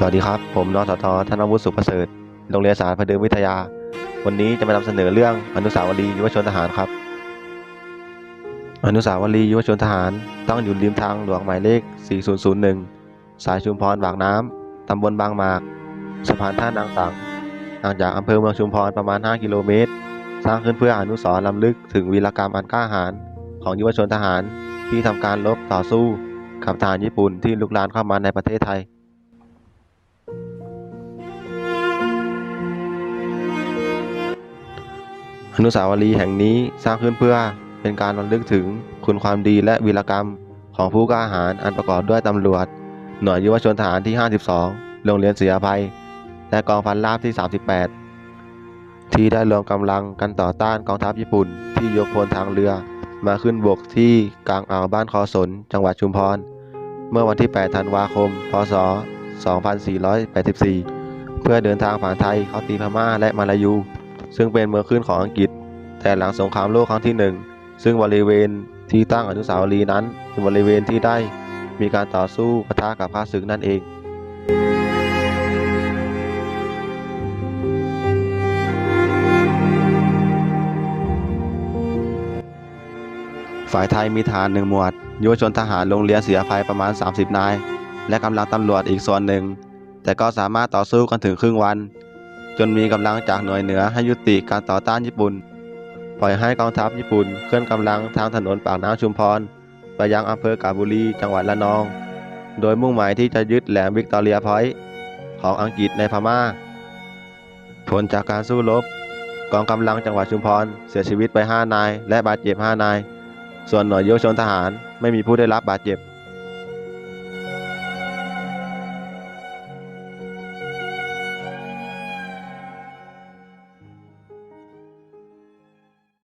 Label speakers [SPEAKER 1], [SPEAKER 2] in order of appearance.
[SPEAKER 1] สวัสดีครับ ผมนสทธนวุฒิสุขประเสริฐ โรงเรียนสารพเดิมวิทยา วันนี้จะมานำเสนอเรื่องอนุสาวรีย์ยุวชนทหารครับ อนุสาวรีย์ยุวชนทหารตั้งอยู่ริมทางหลวงหมายเลข 4001 สายชุมพรบางน้ำ ตำบลบางหมาก สะพานท่านางสังห่างจากอำเภอเมืองชุมพรประมาณ 5 กิโลเมตร สร้างขึ้นเพื่ออนุสรณ์ล้ำลึกถึงวีรกรรมอันกล้าหาญของยุวชนทหารที่ทำการรบต่อสู้กับทหารญี่ปุ่นที่ลุกลานเข้ามาในประเทศไทย อนุสาวรีย์แห่งนี้สร้างขึ้นเพื่อเป็นการรำลึกถึงคุณความดีและวีรกรรมของผู้กล้าหาญอันประกอบด้วยตำรวจ หน่วยยุวชนทหารที่ 52 โรงเรียนเสียภัย และกองพันราบที่ 38 ที่ได้รวมกำลังกันต่อต้านกองทัพญี่ปุ่น ที่ยกพลทางเรือมาขึ้นบกที่กลางอ่าวบ้านคอสน จังหวัดชุมพร เมื่อวันที่ 8 ธันวาคม พศ 2484 เพื่อเดินทางผ่านไทยเข้าตีพม่าและมาลายู ซึ่งเป็นเมืองขึ้นของอังกฤษ แต่หลังสงครามโลกครั้งที่หนึ่งซึ่งบริเวณที่ตั้งอนุสาวรีย์นั้นเป็นบริเวณที่ได้มีการต่อสู้ปะทะกับข้าศึกนั่นเองฝ่ายไทยมีฐานหนึ่งหมวดยุวชนทหารโรงเรียนเสียภัยประมาณ 30 นาย และกำลังตำรวจอีกส่วนหนึ่ง แต่ก็สามารถต่อสู้กันถึงครึ่งวัน จนมีกำลังจากหน่วยเหนือให้ยุติการต่อต้านญี่ปุ่น ปล่อยให้กองทัพญี่ปุ่นเคลื่อนกำลังทางถนนปากน้ำชุมพร ไปยังอำเภอกาบุรีจังหวัดละนอง โดยมุ่งหมายที่จะยึดแหลมวิกตอเรียพอยต์ของอังกฤษในพม่า ผลจากการสู้รบกองกำลังจังหวัดชุมพร เสียชีวิตไป 5 นาย และบาดเจ็บ 5 นาย ส่วนหน่วยยุวชนทหารไม่มีผู้ได้รับบาดเจ็บ